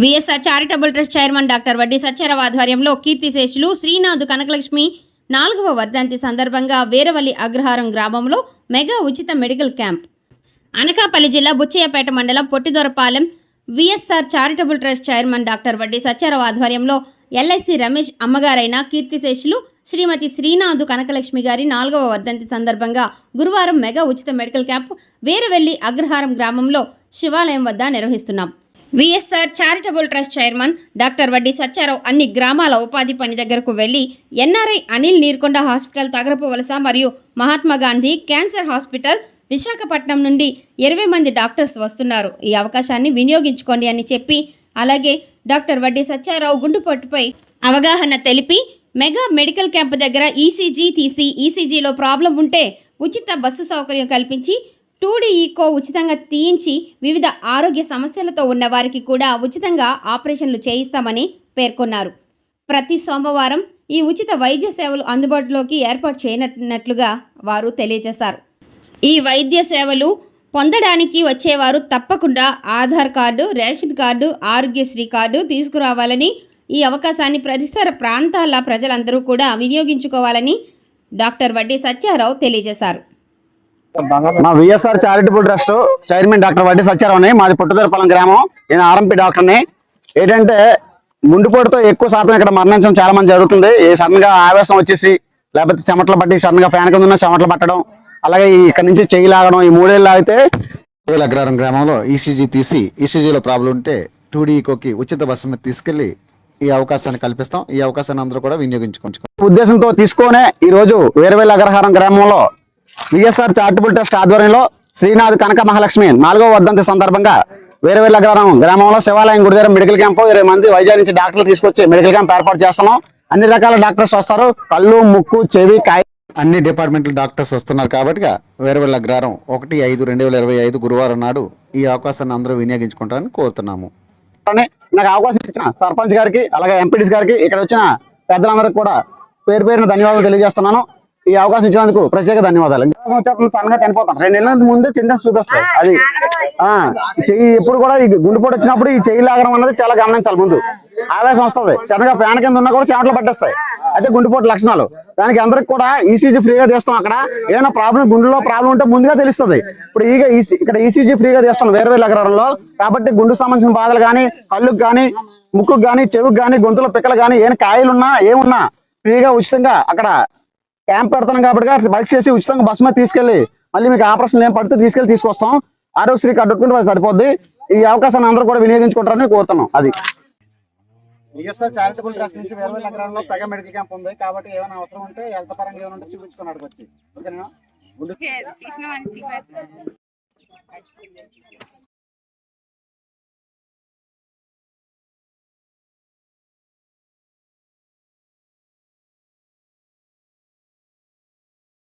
VSR charitable trust chairman doctor Vaddi Satyarao ఆధ్వర్యంలో కీర్తిశేషులు శ్రీనాథ్ కనకలక్ష్మి నాలుగవ వర్ధంతి సందర్భంగా వీరవల్లి అగ్రహారం గ్రామంలో మెగా ఉచిత మెడికల్ క్యాంప్. అనకాపల్లి జిల్లా బుచ్చయ్యపేట మండలం Pottidorapalem VSR charitable trust chairman doctor Vaddi Satyarao ఆధ్వర్యంలో ఎల్ఐసి రమేష్ అమ్మగారైన కీర్తిశేషులు శ్రీమతి శ్రీనాథు కనకలక్ష్మి గారి నాలుగవ వర్ధంతి సందర్భంగా గురువారం మెగా ఉచిత మెడికల్ క్యాంప్ వీరవెల్లి అగ్రహారం గ్రామంలో శివాలయం వద్ద నిర్వహిస్తున్నాం. VSR charitable trust chairman doctor Vaddi Satyarao అన్ని గ్రామాల ఉపాధి పని దగ్గరకు వెళ్ళి ఎన్ఆర్ఐ అనిల్ నీర్కొండ హాస్పిటల్ తగరపు వలస మరియు మహాత్మా గాంధీ క్యాన్సర్ హాస్పిటల్ విశాఖపట్నం నుండి ఇరవై మంది డాక్టర్స్ వస్తున్నారు. ఈ అవకాశాన్ని వినియోగించుకోండి అని చెప్పి అలాగే డాక్టర్ వడ్డీ సత్యారావు గుండుపట్టుపై అవగాహన తెలిపి మెగా మెడికల్ క్యాంప్ దగ్గర ఈసీజీ తీసి ఈసీజీలో ప్రాబ్లం ఉంటే ఉచిత బస్సు సౌకర్యం కల్పించి టూడీ ఈకో ఉచితంగా తీయించి వివిధ ఆరోగ్య సమస్యలతో ఉన్న వారికి కూడా ఉచితంగా ఆపరేషన్లు చేయిస్తామని పేర్కొన్నారు. ప్రతి సోమవారం ఈ ఉచిత వైద్య సేవలు అందుబాటులోకి ఏర్పాటు చేయనట్లుగా వారు తెలియజేశారు. ఈ వైద్య సేవలు పొందడానికి వచ్చేవారు తప్పకుండా Aadhaar card ration card Aarogyasri card తీసుకురావాలని ఈ అవకాశాన్ని పరిసర ప్రాంతాల ప్రజలందరూ కూడా వినియోగించుకోవాలని డాక్టర్ వడ్డీ సత్యారావు తెలియజేశారు. మా VSR charitable trust chairman doctor Vaddi సత్యారావుని మాది పుట్టుదరపాలెం గ్రామం. నేను ఆర్ఎంపీ డాక్టర్ని. ఏంటంటే గుండెపోటుతో ఎక్కువ శాతం ఇక్కడ మరణించడం చాలా మంది జరుగుతుంది. ఈ సడన్గా ఆవేశం వచ్చేసి లేకపోతే చెమటలు పట్టి సడన్గా ఫ్యాన్ కింద ఉన్న చెమటలు పట్టడం అలాగే ఇక్కడ నుంచి చెయ్యి లాగడం ఈ మూడేళ్ళు లాగితే అగ్రహారం గ్రామంలో ఈసీజీ తీసి ఈసీజీలో ప్రాబ్లం ఉంటే టూడీ ఈకోకి ఉచిత బస్సు మీద తీసుకెళ్ళి ఈ అవకాశాన్ని కల్పిస్తాం. ఈ అవకాశాన్ని అందరూ కూడా వినియోగించుకోవచ్చు ఉద్దేశంతో తీసుకొనే ఈ రోజు వేరవేల అగ్రహారం గ్రామంలో విఎస్ఆర్ చారిటబుల్ ట్రస్ట్ ఆధ్వర్యంలో శ్రీనాథ్ కనక మహాలక్ష్మి నాలుగో వర్ధంతి సందర్భంగా వేరవేల అగ్రహారం గ్రామంలో శివాలయం గుడి దగ్గర మెడికల్ క్యాంప్ ఇరవై మంది వైద్యాల నుంచి డాక్టర్లు తీసుకొచ్చి మెడికల్ క్యాంప్ ఏర్పాటు చేస్తున్నాం. అన్ని రకాల డాక్టర్స్ వస్తారు. కళ్ళు ముక్కు చెవి కాయ. అన్ని డిపార్ట్మెంట్ల డాక్టర్స్ వస్తున్నారు కాబట్టి వేరే అగ్రహారం ఒకటి ఐదు రెండు వేల ఇరవై ఐదు గురువారం నాడు ఈ అవకాశాన్ని అందరూ వినియోగించుకుంటారని కోరుతున్నాము. నాకు అవకాశం ఇచ్చిన సర్పంచ్ గారికి అలాగే ఎంపీడీస్ గారికి ఇక్కడ వచ్చిన పెద్దలందరికీ కూడా పేరు పేరున ధన్యవాదాలు తెలియజేస్తున్నాను. ఈ అవకాశం ఇచ్చినందుకు ప్రత్యేక ధన్యవాదాలు. సన్నగా చనిపోతాం రెండు నెలల ముందే చిన్న చూపిస్తాయి అది ఆ చెయ్యి ఎప్పుడు కూడా ఈ గుండెపోటు వచ్చినప్పుడు ఈ చెయ్యి లాగడం అన్నది చాలా గమనించాలి ముందు. ఆవేశం వస్తుంది. చిన్నగా ఫ్యాన్ కింద ఉన్నా కూడా చెమటలు పట్టేస్తాయి. అయితే గుండెపోటు లక్షణాలు. దానికి అందరికి కూడా ఈసీజీ ఫ్రీగా తీస్తాం అక్కడ. ఏదైనా ప్రాబ్లం గుండెలో ప్రాబ్లం ఉంటే ముందుగా తెలుస్తుంది. ఇప్పుడు ఈగ ఈసీ ఇక్కడ ఈసీజీ ఫ్రీగా తీస్తాం వేరే వేరే నగరాల్లో. కాబట్టి గుండెకు సంబంధించిన బాధలు కానీ కళ్ళుకు కానీ ముక్కుకు కానీ చెవుకు కానీ గొంతులో పిక్కలు కానీ ఏమైనా కాయలున్నా ఏమున్నా ఫ్రీగా ఉచితంగా అక్కడ క్యాంప్ పెడతాం కాబట్టి బైక్ చేసి ఉచితంగా బస్సు మీద తీసుకెళ్ళి మళ్ళీ మీకు ఆపరేషన్ ఏం పడితే తీసుకెళ్ళి తీసుకొస్తాం. ఆరోగ్యశ్రీ కార్డు పెట్టుకుంటే సరిపోద్ది. ఈ అవకాశాన్ని అందరూ కూడా వినియోగించుకుంటారని కోరుతున్నాం. అది. వైఎస్ఆర్ చారిటబుల్ ట్రస్ట్ నుంచి వేరే వేల పెగా మెడికల్ క్యాంప్ ఉంది కాబట్టి ఏమైనా అవసరం ఉంటే హెల్త్ పరంగా ఏమైనా ఉంటే చూపించుకున్నాడు వచ్చి ఓకేనా?